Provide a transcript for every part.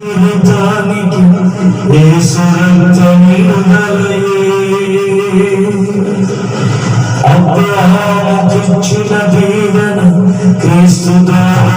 జీవితానికి యేసు రక్తమిడుదలయే. అబ్రహాముకిచ్చిన దీవెన క్రీస్తు ద్వారా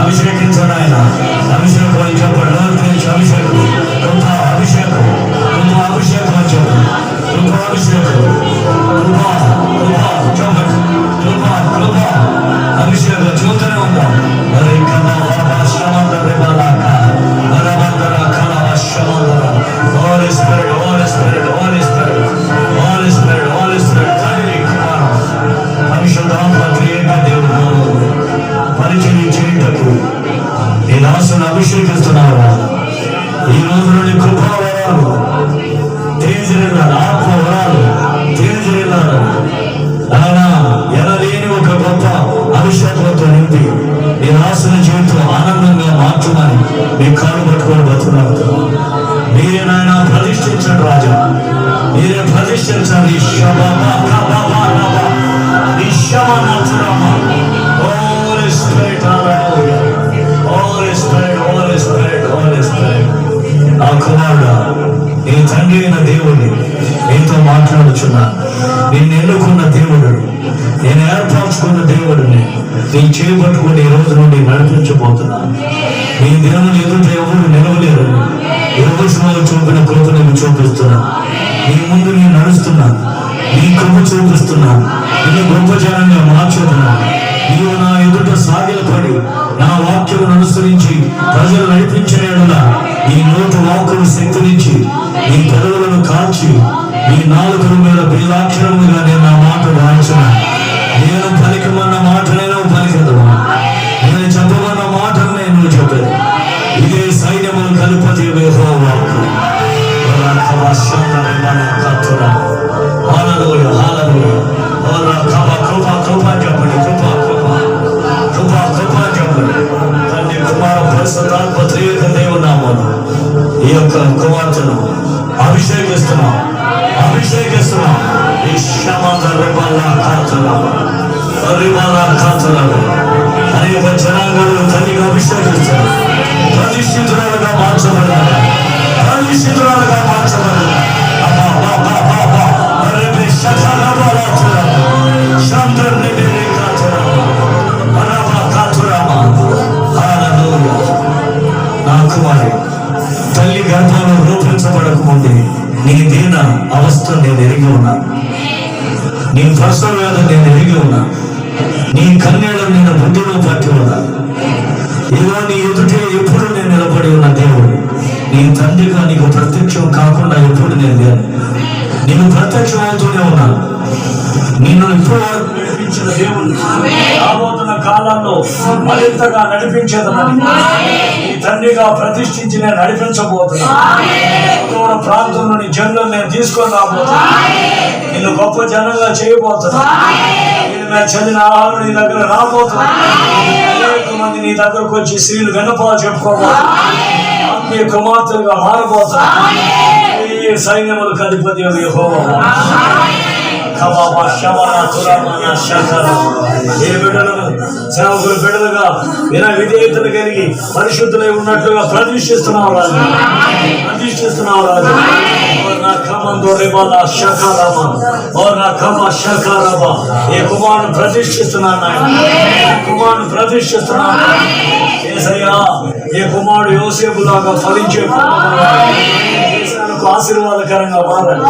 అభిషేక్ ఇచ్చాడు ఆయన అభిషేక్ ఇచ్చినప్పుడు లోకేష్ అభిషేక్ కృప అభిషేక్ కృప అభిషేక్ వచ్చాడు కృప అభిషేక్ కృప కృప చూపండి కృప కృప అభిషేక్ చూస్తూనే ఉన్నాం మరి కన్నా శ్రమందర రిమలాక మరమందర కళ శ్రమందర holy spirit holy spirit holy spirit holy spirit holy spirit Abhishek దాసును ఈ రోజు నుండి కృపావరాలు తేజరిల్లాలి ఆత్మ వరాలు తేజరిల్లాలి ఎనలేని ఒక గొప్ప అభిషేకంతో నింపి మీ రాసిన జీవితం ఆనందంగా మార్చమని మీ కాలు పట్టుకొని బతున్నారు మీరే నాయన ప్రతిష్ఠించండి రాజా. మీరే ప్రతిష్ఠించాలి శబబా కుమారుడా నీ తండ్రి అయిన దేవుడిని నీతో మాట్లాడుచున్నా. నిన్ను ఎన్నుకున్న దేవుడు నేను ఏర్పరచుకున్న దేవుడిని నీ చేపట్టుకుని ఈ రోజు నుండి నడిపించబోతున్నా. నీ దేవుని ఎదుట ఎవరు నిలవలేరు. ఇరువచనాలు చూపిన కృప నేను చూపిస్తున్నా. నీ ముందు నేను నడుస్తున్నా. నీ కృప చూపిస్తున్నా. నీ గొప్ప జనంగా మార్చుతున్నా. నీవు నా ఎదుట సాగిలపడి నా వాక్యము అనుసరించి ప్రజలు నడిపించిన ఈ నోటు century ఈ యొక్క కుమార్తెను అభిషేకిస్తున్నాం. అభిషేకిస్తున్నాం. ఈ శమంత రిబల్ల కాతులం రిబల్ల కాతులం అనేక జనాంగాలను తల్లిగా అభిషేకిస్తారు ప్రతిష్ఠితురాలుగా మార్చబడినారు ప్రతిష్ఠితురాలుగా మార్చబడినారు అబ్బా, అబ్బా, నా కుమారి. తల్లి గర్భంలో రూపించబడకముందే నీ దీన అవస్థ నేను ఎరిగి ఉన్నా. నీ ప్రసవ వేద నేను ఎరిగి ఉన్నా. నీ కన్యలను నేను బుద్ధిలో పట్టి ఉన్నా. ఇలా నీ ఎదుటే ఎప్పుడు నేను నిలబడి ఉన్న దేవుడు. నీ తండ్రిగా నీకు ప్రత్యక్షం కాకుండా ఎప్పుడు నేను లేను. నేను ప్రత్యక్షం అవుతూనే ఉన్నాను. నిన్ను ఇప్పుడు నడిపించిన దేవుడు రాబోతున్న కాలంలో మరింతగా నడిపించేదనని నీ తండ్రిగా ప్రతిష్ఠించి నేను నడిపించబోతున్నాను. దూర ప్రాంతం నుండి జనులను నేను తీసుకొని రాబోతున్నా నిన్ను గొప్ప జనంగా చేయబోతున్నా నేను మీద చదివిన ఆహారం నీ దగ్గర రాబోతున్నా అనేక మంది నీ దగ్గరకు వచ్చి స్త్రీలు వెన్నపాలు చెప్పుకోబోతున్నా ఆత్మీయ కుమార్తెలుగా మారబోతున్నా ఈ సైన్యములు కధిపతి యెహోవా? కబాబా శబన తురమన శకర. ఏ బిడ్డలను సేవకులు బిడ్డలుగా విన విధేయతలు కలిగి పరిశుద్ధులై ఉన్నట్లుగా ప్రతిష్ఠిస్తున్నావు రాజు. ప్రతిష్ఠిస్తున్నావు రాజు. ఏ కుమారుని ప్రతిష్ఠిస్తున్నాను కుమారుని ప్రతిష్ఠిస్తున్నాను ఏ కుమారుడు యోసేపు లాగా ఫలించే దేశానికి ఆశీర్వాదకరంగా మారాలి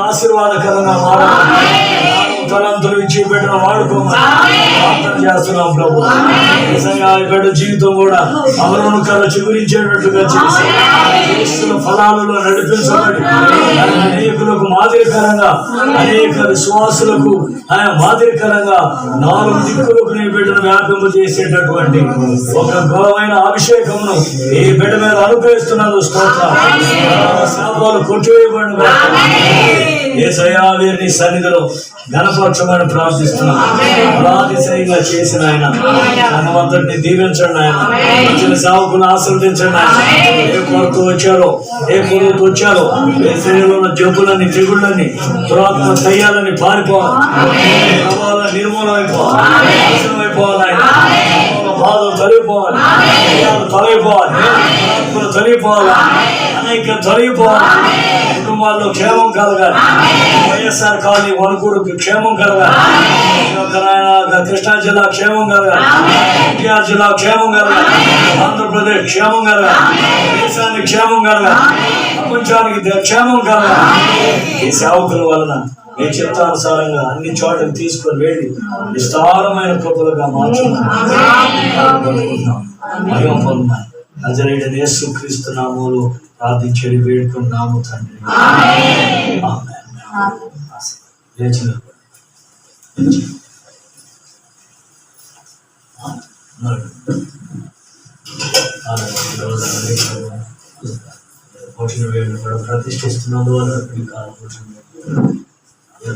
ఆశీర్వాదకరంగా మారాలి తలంతులు ఇచ్చి పెట్టిన వాడుకోమని చేస్తున్నాం ప్రభు. నిజంగా బిడ్డ జీవితం కూడా కల చిగురించేటట్టుగా చేసి ఫలాలలో నడిపించబడి అనేకులకు మాదిరికరంగా అనేక విశ్వాసులకు ఆయన మాదిరికరంగా నాలుగు దిక్కులకు నీ బిడ్డను వ్యాపింపు చేసేటటువంటి ఒక ఘోరమైన అభిషేకమును ఈ బిడ్డ మీద అనుగ్రహిస్తున్నాను. స్తోత్రం శాపాలు కొట్టివేయబడిన వీరిని సన్నిధిలో ఘనపరచమని ప్రార్థిస్తున్నాను అలాదిశయంగా చేసిన ఆయన. ధనవంతుడిని దీవించండి ఆయన. వచ్చిన సేవకుని ఆశీర్వదించండి ఆయన. ఏ కొరత వచ్చారో ఏ కొరత వచ్చారో ఏ శరీరంలో ఉన్న జబ్బులని తెగుళ్ళని పురాత్మ దయ్యాలని పారిపోవాలి. నిర్మూలన అయిపోవాలి. ఆయన. బాధలు తొలగిపోవాలి. తొలగిపోవాలి. తొలగిపోవాలి. అనేక తొలగిపోవాలి. కుటుంబాల్లో క్షేమం కలగాలి. వైఎస్ఆర్ కాలనీ వణుకుడుకు క్షేమం కలగాలి. కృష్ణా జిల్లా క్షేమం కలగాలి. ఎన్టీఆర్ జిల్లా క్షేమం కలగాలి. ఆంధ్రప్రదేశ్ క్షేమం కలగాలి. దేశానికి క్షేమం కలగాలి. ప్రపంచానికి క్షేమం కలగాలి. ఈ సేవకుల వలన మీ చిత్తానుసారంగా అన్ని చోట్లకి తీసుకొని వెళ్ళి విస్తారమైన కృపలుగా మార్చుకున్నాం నజరేడ యేసు క్రీస్తు నామములో ప్రార్థించేది వేడుకున్నాము తండ్రి. భోజన వేళ్ళు కూడా ప్రతిష్ఠిస్తున్నందు వల్ల కాల భోజనం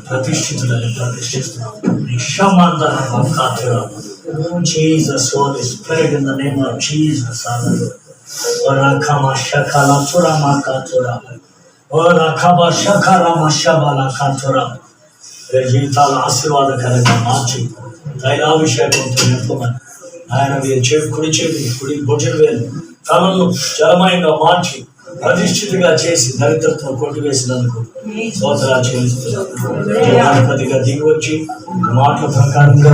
ప్రతిష్ఠితులని ప్రతిష్ఠిస్తున్నాం నిషమందర Jesus holy spirit in the name of Jesus hallelujah వరకమ శకల తురమ కతుర వరకమ శకరమ Sabala కతుర జీవితాల ఆశీర్వాదకరంగా మార్చి తైలాభిషేకంతో నింపమని ఆయన వీరి చెవి కుడి చెవి కుడి భుజం వేలు తలను జలమయంగా మార్చి అధిష్ఠితిగా చేసి దరిద్రతను కొట్టివేసినందుకు స్తోత్రాలు చెల్లిస్తున్నాధిపతిగా దిగి వచ్చి మాటల ప్రకారంగా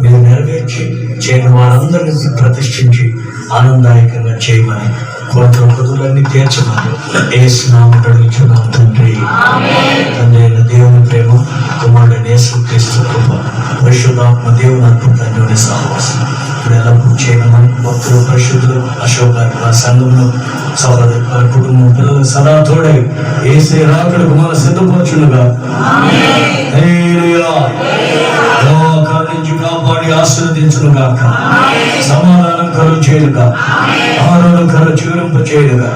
మీరు నెరవేర్చి చేయని వారందరినీ ప్రతిష్ఠించి ఆనందదాయకంగా చేయమని కోట్ల కుదులన్నీ తీర్చమని ఏసునామం అడుగుచున్నాం తండ్రి. తండ్రి అయిన దేవుని ప్రేమ కుమారుడు కృప దేవుని అద్భుతాన్ని సహవాసం. ఇప్పుడు ఎలా చేయమని భక్తులు పరిశుద్ధులు అశోక సంఘంలో సోదరు కుటుంబం పిల్లలు సదా తోడై ఏసే రాకడకు మన సిద్ధపరచునుగా. నుంచి కాపాడి ఆశీర్వదించును గాక సమాధానం కలుగు చేయలుగా చేయలుగా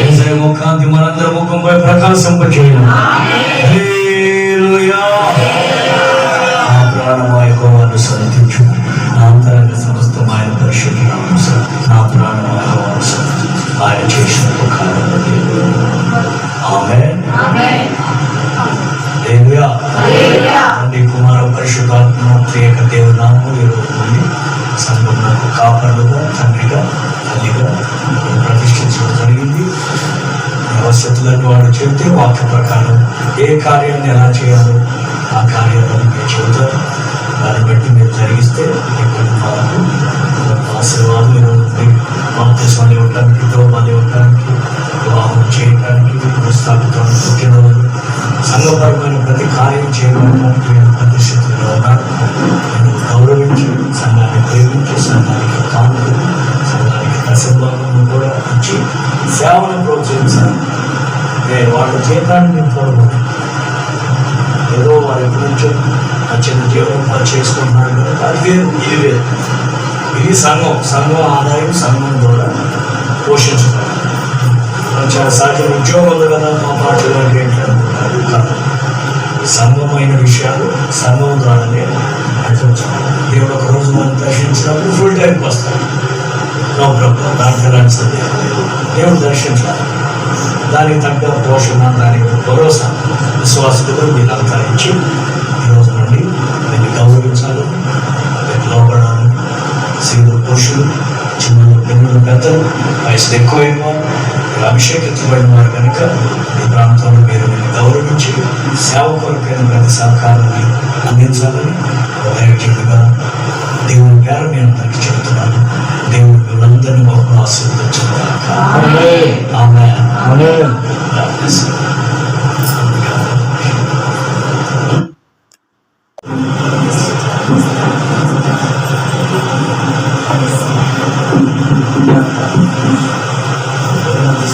ఏసే ముఖాంతి మనందరి ముఖంపై ప్రకాశింప చేయను. హల్లెలూయా. నా ప్రాణమాయ కోవాన్ని సరిదించు నా అంతరంగ సమస్తం ఆయన పరిశుద్ధ నా ప్రాణమాయ కోవాన్ని సరిదించు ఆయన చేసిన ఉపకారం ఆమె పరిస్థితులను వాడు చెబితే వాక్య ప్రకారం ఏ కార్యాన్ని ఎలా చేయాలో ఆ కార్యాలను మీరు చెబుతారు దాన్ని బట్టి మీరు జరిగిస్తే మీ కుటుంబాలకు ఆశీర్వాదం ఈరోజు బాప్తిస్వాలు ఇవ్వటానికి దోపాలు ఇవ్వటానికి వివాహం చేయడానికి పుస్తకాలతో పుట్టినరోజు సంఘపరమైన ప్రతి కార్యం చేయడానికి నేను ప్రతిష్ఠితుల్లో ఉన్నారు. నేను గౌరవించి సంఘాన్ని ప్రేమించి సంఘానికి కానుక సంఘానికి దశభాగం కూడా ఇచ్చి సేవను ప్రోత్సహించాను వాళ్ళ జీవితాన్ని నేను చూడబోతున్నాను ఏదో వారు ఎప్పటి నుంచో నచ్చిన జీవనం చేసుకుంటున్నారు కనుక అది వేరు ఇది వేరు. ఇది సంఘం సంఘం ఆదాయం సంఘం ద్వారా పోషించుకోవాలి. చాలా సహజం ఉద్యోగం ఉంది కదా మా పాటలు అంటే ఏంటంటే కాదు. సంఘమైన విషయాలు సంఘం ద్వారానే నడిపించాలి దేవుడు ఒక రోజు మనం దర్శించినప్పుడు ఫుల్ టైంకి వస్తాడు. నో ప్రాబ్లం దాంట్లో సందేహం దేవుడు దర్శించాలి. దానికి తగ్గ పోషణ దానికి భరోసా విశ్వాసతతో మీరు అంతరించి ఈరోజు నుండి దీన్ని గౌరవించాలి. దీన్ని లోపడాలి. స్త్రీలు పురుషులు చిన్నలు పెన్నులు పెద్దలు వయసు ఎక్కువైన వారు అభిషేకించబడిన వారు కనుక ఈ ప్రాంతంలో మీరు గౌరవించి సేవ కొరకైన ప్రతి సహకారాన్ని అందించాలని దయచేట్టుగా దేవుని పేరు మీ అందరికీ చెబుతున్నాను దేవుడు వీళ్ళందరినీ మాకు ఆశీర్వదించాలి ఆమె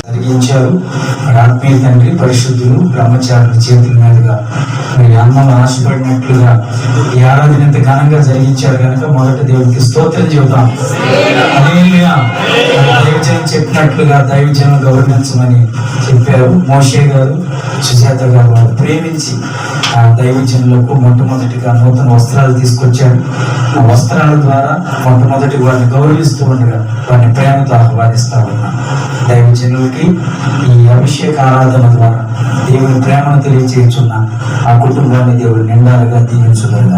జరిగించారు ఆత్మీయ తండ్రి పరిశుద్ధులు బ్రహ్మచారుల చేతుల మీదుగా. మీ అన్నం ఆశపడినట్లుగా ఈ ఆరాధన ఎంత ఘనంగా జరిగించారు కనుక మొదట దేవుడికి స్తోత్రం చెబుతాం. హల్లెలూయా. దైవజనం చెప్పినట్లుగా దైవజనం గౌరవించమని చెప్పారు మోషే గారు సుజాత గారు వారు ప్రేమించి ఆ దైవజనులకు మొట్టమొదటిగా నూతన వస్త్రాలు తీసుకొచ్చారు. ఆ వస్త్రాల ద్వారా మొట్టమొదటి వారిని గౌరవిస్తూ ఉండగా వారిని ప్రేమతో ఆహ్వానిస్తా ఉన్నాం. దైవజనులకి ఈ అభిషేక ఆరాధన ద్వారా దేవుని ప్రేమను తెలియచేస్తున్న ఆ కుటుంబాన్ని దేవుడు నిండాలుగా దీవించుగాక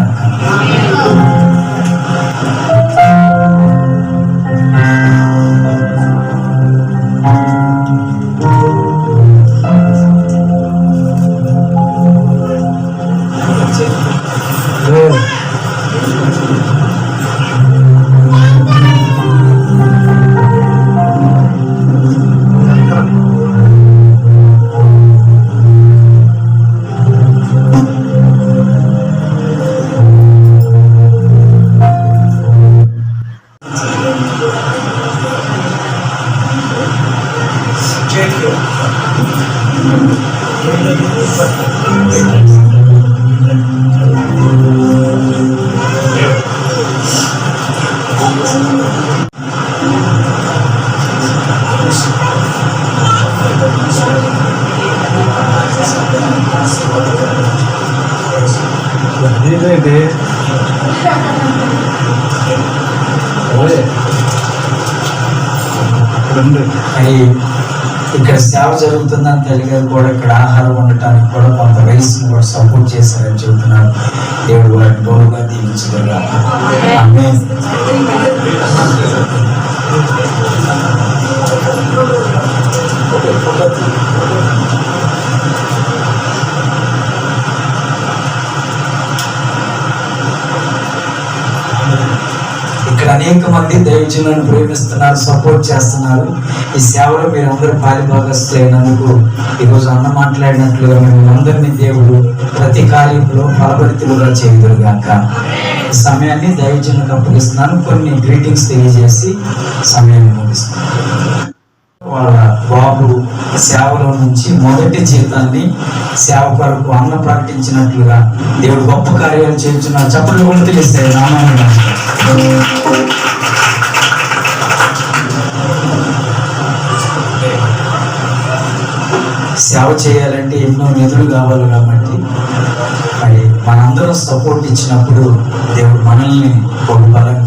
జరుగుతుందని తెలియదు కూడా ఇక్కడ ఆహారం ఉండటానికి కూడా కొంత రైస్ని కూడా సపోర్ట్ చేశారని చెబుతున్నారు. దేవుడు వారిని బహుగా దీవించగలరా. అనేక మంది దైవజనులను ప్రేమిస్తున్నారు సపోర్ట్ చేస్తున్నారు. ఈ సేవలో మీరు అందరూ పాలిభాగస్తున్నందుకు ఈరోజు అన్న మాట్లాడినట్లుగా మేము అందరినీ దేవుడు ప్రతి కార్యంలో ఫలభరితులుగా చేయుదురు ఈ సమయాన్ని దైవజనులకు అప్పగిస్తున్నాను. కొన్ని గ్రీటింగ్స్ తెలియజేసి సమయాన్ని ముగిస్తున్నాను. వాళ్ళ బాబు సేవలో నుంచి మొదటి జీతాన్ని సేవ కొరకు అన్న ప్రకటించినట్లుగా దేవుడు గొప్ప కార్యాలు చేయించిన చప్పట్లు కూడా తెలిస్తాయి రామాయణ సేవ చేయాలంటే ఎన్నో నిధులు కావాలి కాబట్టి మరి మనందరం సపోర్ట్ ఇచ్చినప్పుడు దేవుడు మనల్ని బహుబలంగా ఆశీర్వదిస్తాడు